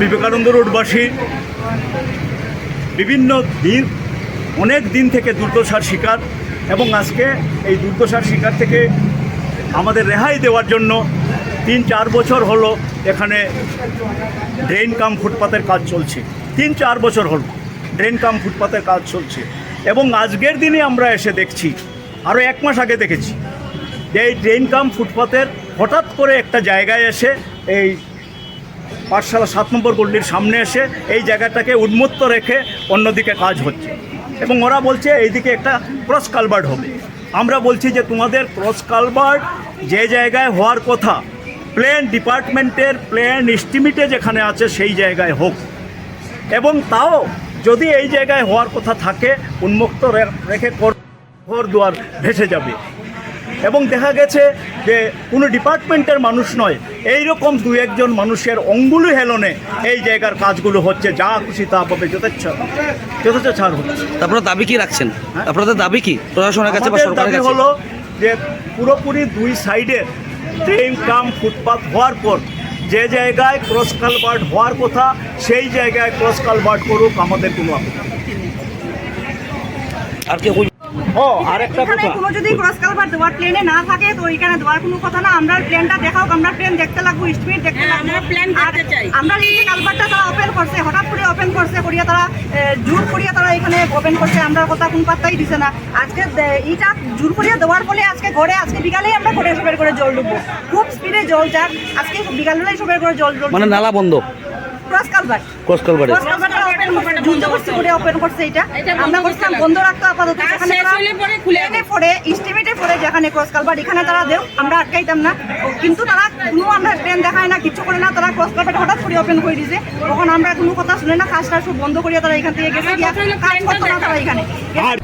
বিবেকানন্দ রোডবাসী, বিভিন্ন দিন, অনেক দিন থেকে দুর্দশার শিকার এবং আজকে এই দুর্দশার শিকার থেকে আমাদের রেহাই দেওয়ার জন্য তিন চার বছর হলো এখানে ড্রেন কাম ফুটপাতের কাজ চলছে। তিন চার বছর হলো ড্রেন কাম ফুটপাতের কাজ চলছে এবং আজকের দিনে আমরা এসে দেখছি আরও এক মাস আগে দেখেছি যে এই ড্রেন কাম ফুটপাতের হঠাৎ করে একটা জায়গায় এসে এই পাঠশালা সাত নম্বর গল্লির সামনে এসে এই জায়গাটাকে উন্মুক্ত রেখে অন্যদিকে কাজ হচ্ছে। এবং ওরা বলছে, এইদিকে একটা ক্রস কালভার্ট হবে। আমরা বলছি যে, তোমাদের ক্রস কালভার্ট যে জায়গায় হওয়ার কথা, প্লেন ডিপার্টমেন্টের প্লেন এস্টিমেটে যেখানে আছে সেই জায়গায় হোক। এবং তাও যদি এই জায়গায় হওয়ার কথা থাকে, উন্মুক্ত রেখে ঘর দুয়ার ভেসে যাবে। এবং দেখা গেছে যে কোনো ডিপার্টমেন্টের মানুষ নয় এই রকম দু একজন মানুষের অঙ্গুলি হেলনে এই জায়গার কাজগুলো হচ্ছে যা খুশি তা পাবে যথেচ্ছ যথেচ্ছ ছাড় হচ্ছে। আপনারা দাবি কি রাখছেন? হ্যাঁ? আপনাদের দাবি কি? প্রশাসনের কাছে বা সরকারের দাবি কাছে? হলো যে পুরোপুরি দুই সাইডে ট্রেন কাম ফুটপাথ হওয়ার পর যে জায়গায় ক্রস কালভার্ট হওয়ার কথা সেই জায়গায় ক্রস কালভার্ট করুক আমাদের কোনো আপত্তি আর কি ও আর একটা এখানে কথা। কোনো যদি ক্রস কালভার দেওয়ার প্লেনে না থাকে তো এখানে দেওয়ার কোনো কথা না। আমরা প্লেনটা দেখাও আমরা প্লেন দেখতে লাগবো স্পিড দেখতে হ্যাঁ, লাগবো। আমরা আর দেখতে চাই। আমরা এই কালভারটা তারা ওপেন করছে হঠাৎ করে ওপেন করছে করিয়া তারা জোর করিয়া তারা এখানে ওপেন করছে আমরা কথা কোন পাত্তাই দিছে না। আজকে এইটা জোর করিয়া দেওয়ার ফলে আজকে ঘরে আজকে বিকালেই আমরা ঘরে সবের করে জল ডুববো। খুব স্পিডে জল যাক আজকে বিকালবেলায় সবের করে জল জল মানে নালা বন্ধ। ক্রস কালভার ক্রস কালভারে ক্রস কালভারটা ওপেন যুদ্ধ করছে করে ওপেন করছে এটা। এটা বন্ধ আমরা করতে বন্ধ রাখতে আপাতত পরে খুলে পড়ে ইস্টিমেটে পড়ে যেখানে ক্রস কালভার এখানে তারা দেও আমরা আটকাইতাম না। কিন্তু তারা কোনো আমরা ট্রেন দেখায় না কিছু করে না তারা ক্রস কালভার হঠাৎ করে ওপেন করে দিছে তখন আমরা কোনো কথা শুনে না কাজটা সব বন্ধ করিয়া তারা এখান থেকে গেছে কাজ করতো না তারা এখানে। আর